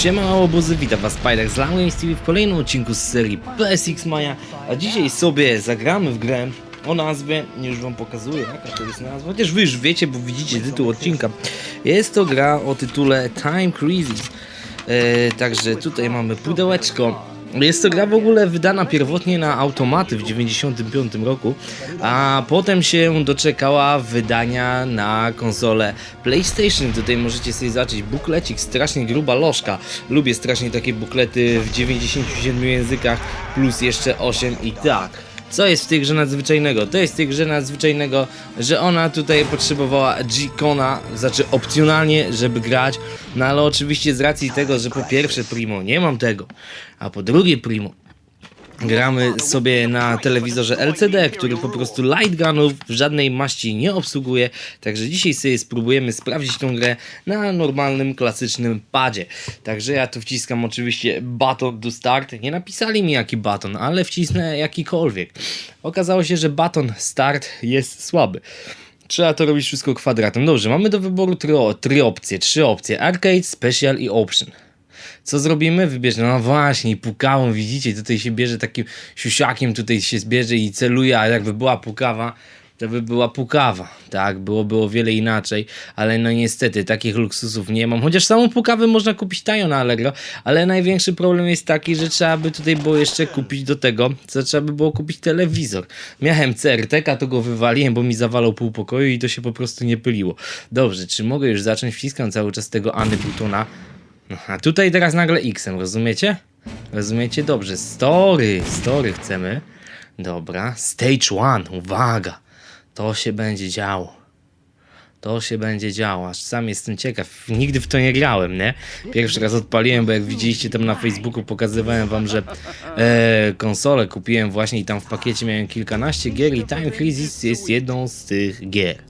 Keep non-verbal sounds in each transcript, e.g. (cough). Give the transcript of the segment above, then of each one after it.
Siema obozy, witam was Spider z Lamgames TV w kolejnym odcinku z serii PSX Mania A dzisiaj sobie zagramy w grę o nazwie, już wam pokazuję jaka to jest nazwa Chociaż wy już wiecie, bo widzicie tytuł odcinka. Jest to gra o tytule Time Crisis e, Także tutaj mamy pudełeczko jest to gra w ogóle wydana pierwotnie na automaty w 1995 roku, a potem się doczekała wydania na konsolę PlayStation. Tutaj możecie sobie zacząć buklecik, strasznie gruba lożka. Lubię strasznie takie buklety w 97 językach, plus jeszcze 8 i tak. Co jest w tej grze nadzwyczajnego? To jest w tej grze nadzwyczajnego, że ona tutaj potrzebowała G-Kona, znaczy opcjonalnie, żeby grać, no ale oczywiście z racji tego, że po pierwsze Primo nie mam tego, a po drugie Primo gramy sobie na telewizorze LCD, który po prostu light gunów w żadnej maści nie obsługuje, także dzisiaj sobie spróbujemy sprawdzić tą grę na normalnym, klasycznym padzie. Także ja tu wciskam oczywiście baton do start, nie napisali mi jaki baton, ale wcisnę jakikolwiek. Okazało się, że baton start jest słaby. Trzeba to robić wszystko kwadratem. Dobrze, mamy do wyboru trzy, trzy opcje, trzy opcje. Arcade, Special i Option. Co zrobimy? Wybierzemy. No właśnie, pukawą, widzicie, tutaj się bierze takim siusiakiem, tutaj się zbierze i celuje, a jakby była pukawa, to by była pukawa. Tak, byłoby o wiele inaczej, ale no niestety takich luksusów nie mam. Chociaż samą pukawę można kupić tajo na Allegro, ale największy problem jest taki, że trzeba by tutaj było jeszcze kupić do tego, co trzeba by było kupić telewizor. Miałem CRT, to go wywaliłem, bo mi zawalał pół pokoju i to się po prostu nie pyliło. Dobrze, czy mogę już zacząć? Wciskam cały czas tego Any Butona. A tutaj teraz nagle X-em, rozumiecie? Rozumiecie? Dobrze. Story, story chcemy. Dobra. Stage one, uwaga. To się będzie działo. To się będzie działo. Aż sam jestem ciekaw. Nigdy w to nie grałem, nie? Pierwszy raz odpaliłem, bo jak widzieliście tam na Facebooku, pokazywałem wam, że e, konsolę kupiłem właśnie i tam w pakiecie miałem kilkanaście gier i Time Crisis jest jedną z tych gier.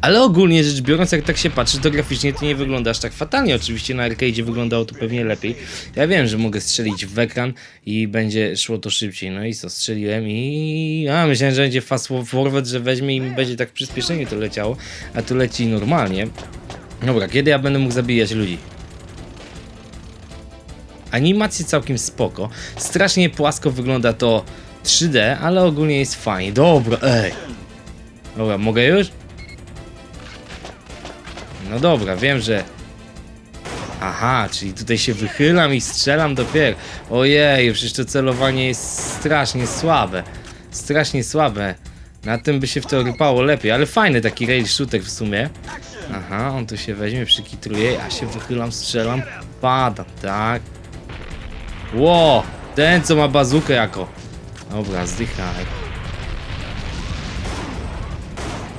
Ale ogólnie rzecz biorąc, jak tak się patrzy, to graficznie to nie wygląda aż tak fatalnie. Oczywiście na arcade wyglądało to pewnie lepiej. Ja wiem, że mogę strzelić w ekran i będzie szło to szybciej. No i co, strzeliłem i... A, myślałem, że będzie fast forward, że weźmie i będzie tak przyspieszenie to leciało, a tu leci normalnie. Dobra, kiedy ja będę mógł zabijać ludzi? Animacje całkiem spoko. Strasznie płasko wygląda to 3D, ale ogólnie jest fajnie. Dobra, ej. Dobra, mogę już? No dobra, wiem, że... Aha, czyli tutaj się wychylam i strzelam dopiero. Ojej, przecież to celowanie jest strasznie słabe. Strasznie słabe. Na tym by się w to rypało lepiej, ale fajny taki rail shooter w sumie. Aha, on tu się weźmie, przykitruje, ja się wychylam, strzelam, padam, tak. Ło, ten co ma bazukę jako. Dobra, zdychaj.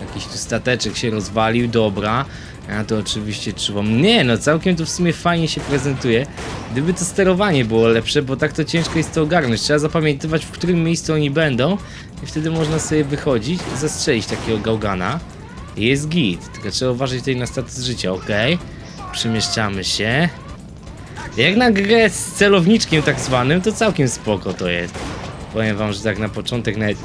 Jakiś tu stateczek się rozwalił, dobra. Ja to oczywiście czuwam. Nie, no całkiem to w sumie fajnie się prezentuje. Gdyby to sterowanie było lepsze, bo tak to ciężko jest to ogarnąć. Trzeba zapamiętywać, w którym miejscu oni będą i wtedy można sobie wychodzić, zastrzelić takiego gałgana. Jest git, tylko trzeba uważać tutaj na status życia, ok? Przemieszczamy się. Jak na grę z celowniczkiem tak zwanym, to całkiem spoko to jest. Powiem wam, że tak na początek nawet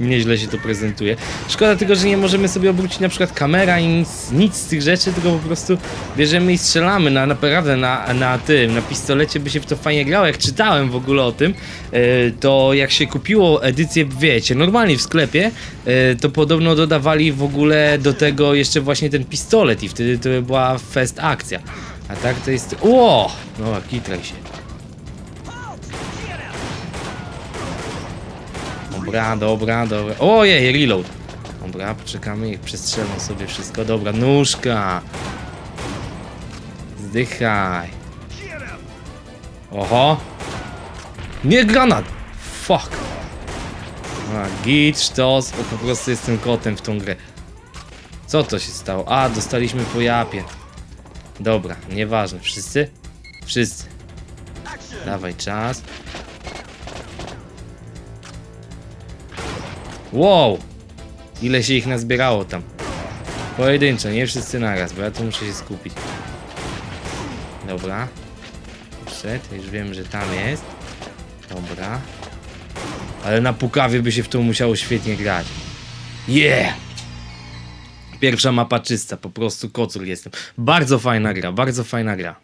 nieźle się to prezentuje. Szkoda tylko, że nie możemy sobie obrócić na przykład kamera i nic, nic z tych rzeczy, tylko po prostu bierzemy i strzelamy na naprawdę na, na tym, na pistolecie by się w to fajnie grało. Jak czytałem w ogóle o tym, e, to jak się kupiło edycję, wiecie, normalnie w sklepie, e, to podobno dodawali w ogóle do tego jeszcze właśnie ten pistolet i wtedy to była fest akcja. A tak to jest... Ło! No, kitraj się. Dobra, dobra, dobra. Ojej, reload. Dobra, poczekamy, niech przestrzelą sobie wszystko. Dobra, nóżka. Zdychaj. Oho. Nie granat! Fuck. A, git, sztos, bo po prostu jestem kotem w tą grę. Co to się stało? A, dostaliśmy po japie. Dobra, nieważne. Wszyscy? Wszyscy. Dawaj czas. Wow! Ile się ich nazbierało tam. Pojedynczo, nie wszyscy naraz, bo ja tu muszę się skupić. Dobra. Przed, już wiem, że tam jest. Dobra. Ale na pukawie by się w to musiało świetnie grać. Yeah! Pierwsza mapa czysta, po prostu kocur jestem. Bardzo fajna gra, bardzo fajna gra.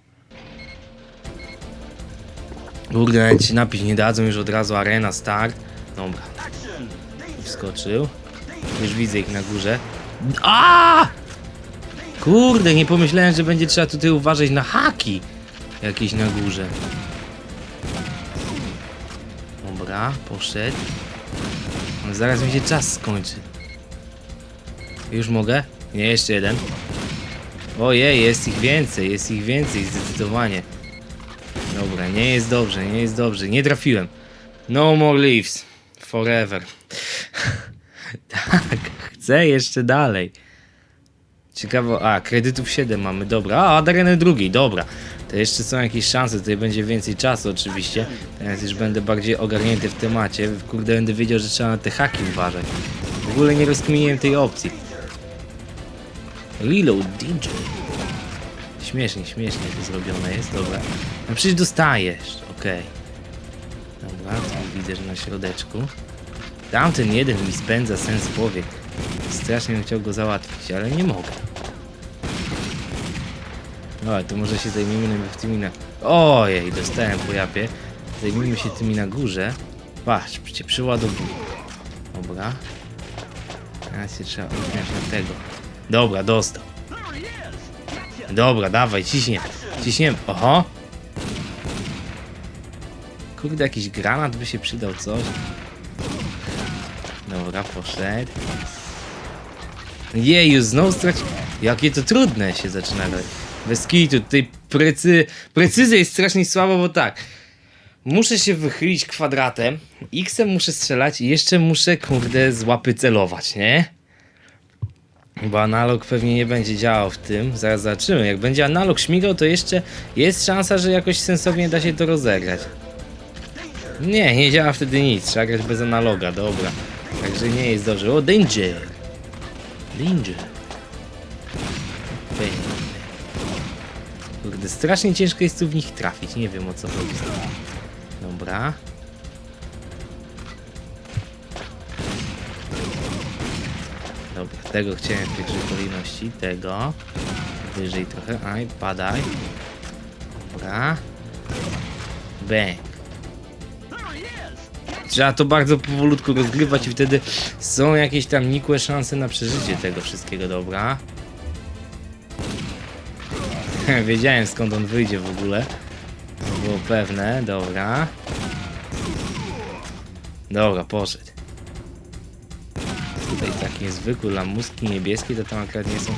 Kurde, nawet się napić nie dadzą już od razu arena, start. Dobra. Wskoczył. Już widzę ich na górze. A! Kurde, nie pomyślałem, że będzie trzeba tutaj uważać na haki jakieś na górze. Dobra, poszedł. No, Zaraz mi się czas skończy. Już mogę? Nie, jeszcze jeden. Ojej, jest ich więcej, jest ich więcej, zdecydowanie. Dobra, nie jest dobrze, nie jest dobrze. Nie trafiłem. No more leaves. Forever. Tak, chcę jeszcze dalej. Ciekawo, a kredytów 7 mamy, dobra. A, od areny drugiej, dobra. To jeszcze są jakieś szanse, tutaj będzie więcej czasu oczywiście. Teraz już będę bardziej ogarnięty w temacie. Kurde, będę wiedział, że trzeba na te haki uważać. W ogóle nie rozkminiłem tej opcji. Reload DJ. Śmiesznie, śmiesznie to zrobione jest, dobra. No przecież dostajesz, okej. Dobra, tu widzę, że na środeczku. Tamten jeden mi spędza sens powiek. Strasznie bym chciał go załatwić, ale nie mogę. No, to może się zajmijmy najpierw tymi na... Ojej, dostałem po japie. Zajmijmy się tymi na górze. Patrz, cię przyładowuję. Dobra. Teraz się trzeba uśmiać na tego. Dobra, dostał. Dobra, dawaj, ciśnie. Ciśniemy. Oho. Kurde, jakiś granat by się przydał, coś. Dobra, poszedł. Jeju, znowu straci... Jakie to trudne się zaczyna robić. Bez kitu, tutaj precy... precyzja jest strasznie słaba, bo tak. Muszę się wychylić kwadratem, X-em muszę strzelać i jeszcze muszę, kurde, z łapy celować, nie? Bo analog pewnie nie będzie działał w tym. Zaraz zobaczymy. Jak będzie analog śmigał, to jeszcze jest szansa, że jakoś sensownie da się to rozegrać. Nie, nie działa wtedy nic. Trzeba grać bez analoga, dobra. Także nie jest dobrze. O, danger! Danger. Bang. Kurde, strasznie ciężko jest tu w nich trafić. Nie wiem o co chodzi. Dobra. Dobra, tego chciałem w pierwszej kolejności. Tego. Wyżej trochę. Aj, padaj. Dobra. Bang. Trzeba to bardzo powolutku rozgrywać i wtedy są jakieś tam nikłe szanse na przeżycie tego wszystkiego, dobra. (laughs) Wiedziałem skąd on wyjdzie w ogóle. To było pewne, dobra. Dobra, poszedł. Tutaj takie zwykłe lamuski niebieskie to tam akurat nie są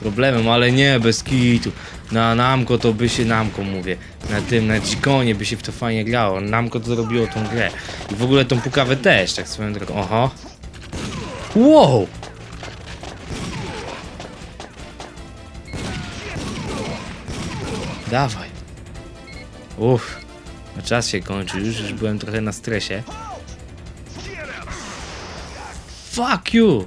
problemem, ale nie, bez kitu. Na Namco to by się, Namco mówię, na tym, na Dzikonie by się w to fajnie grało. Namco to zrobiło tą grę. I w ogóle tą pukawę też, tak swoją drogą. Oho. Wow! Dawaj. Uff. No czas się kończy, już, już byłem trochę na stresie. Fuck you!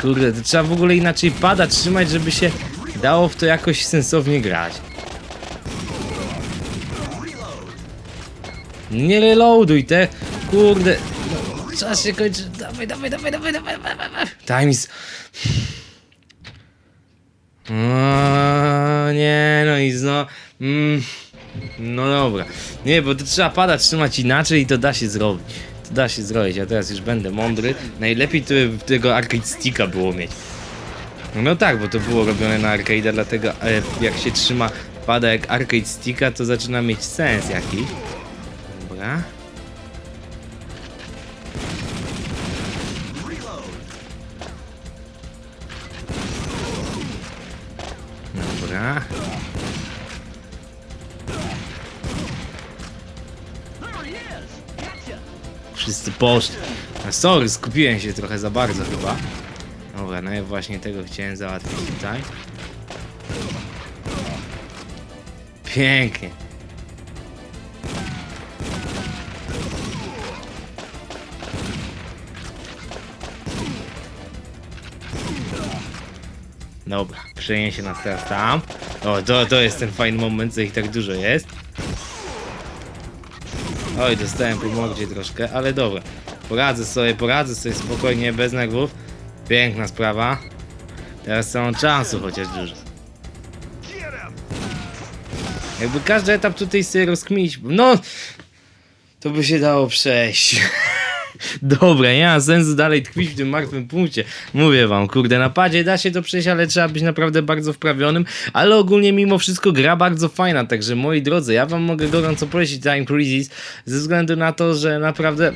Kurde, to trzeba w ogóle inaczej pada trzymać, żeby się dało w to jakoś sensownie grać. Nie reloaduj te, kurde. Czas się kończy. Dawaj, dawaj, dawaj, dawaj, dawaj, dawaj, dawaj. Time is... O, nie, no i znowu... Mm, no dobra. Nie, bo to trzeba pada trzymać inaczej i to da się zrobić. To da się zrobić, ja teraz już będę mądry. Najlepiej to tego arcade sticka było mieć. No tak, bo to było robione na arcade, dlatego e, jak się trzyma pada jak arcade sticka, to zaczyna mieć sens jakiś. Dobra. Dobra. Wszyscy poszli. No sorry, skupiłem się trochę za bardzo chyba. Dobra, no ja właśnie tego chciałem załatwić tutaj. Pięknie. Dobra, przeniesie nas teraz tam. O, to, to jest ten fajny moment, co ich tak dużo jest. Oj, dostałem po mordzie troszkę, ale dobra. Poradzę sobie, poradzę sobie spokojnie, bez nerwów. Piękna sprawa. Teraz całą czasu chociaż dużo. Jakby każdy etap tutaj sobie rozkminić, no to by się dało przejść. (laughs) Dobra, nie ma sensu dalej tkwić w tym martwym punkcie. Mówię wam, kurde, na padzie da się to przejść, ale trzeba być naprawdę bardzo wprawionym. Ale ogólnie mimo wszystko gra bardzo fajna, także moi drodzy, ja wam mogę gorąco polecić Time Crisis ze względu na to, że naprawdę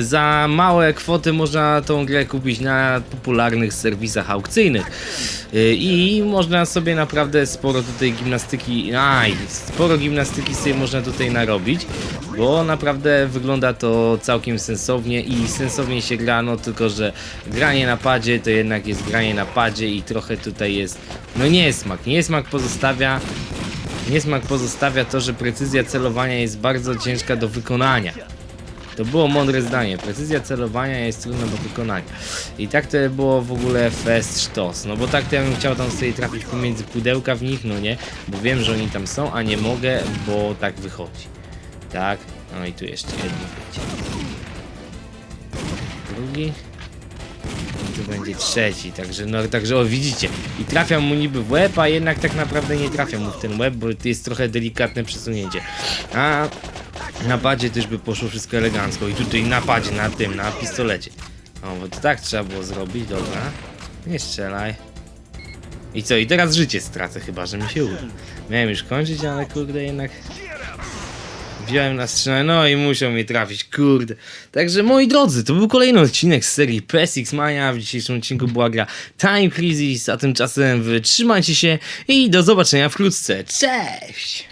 za małe kwoty można tą grę kupić na popularnych serwisach aukcyjnych. E, I można sobie naprawdę sporo tutaj gimnastyki, aj, sporo gimnastyki sobie można tutaj narobić, bo naprawdę wygląda to całkiem sensownie i sensownie się gra, no tylko że granie na padzie to jednak jest granie na padzie i trochę tutaj jest, no niesmak, niesmak pozostawia Niesmak pozostawia to, że precyzja celowania jest bardzo ciężka do wykonania. To było mądre zdanie. Precyzja celowania jest trudna do wykonania. I tak to było w ogóle fest sztos. No bo tak to ja bym chciał tam sobie trafić pomiędzy pudełka w nich, no nie? Bo wiem, że oni tam są, a nie mogę, bo tak wychodzi. Tak. No i tu jeszcze będzie. Drugi. I tu będzie trzeci, także no także o widzicie. I trafiam mu niby w łeb, a jednak tak naprawdę nie trafiam mu w ten łeb, bo to jest trochę delikatne przesunięcie. A na padzie też by poszło wszystko elegancko. I tutaj na padzie, na tym, na pistolecie. O, bo to tak trzeba było zrobić, dobra. Nie strzelaj. I co, i teraz życie stracę chyba, że mi się uda. Miałem już kończyć, ale kurde jednak... Wziąłem na strzynę, no i musiał mnie trafić, kurde. Także moi drodzy, to był kolejny odcinek z serii PSX Mania. W dzisiejszym odcinku była gra Time Crisis, a tymczasem wytrzymajcie się i do zobaczenia wkrótce. Cześć!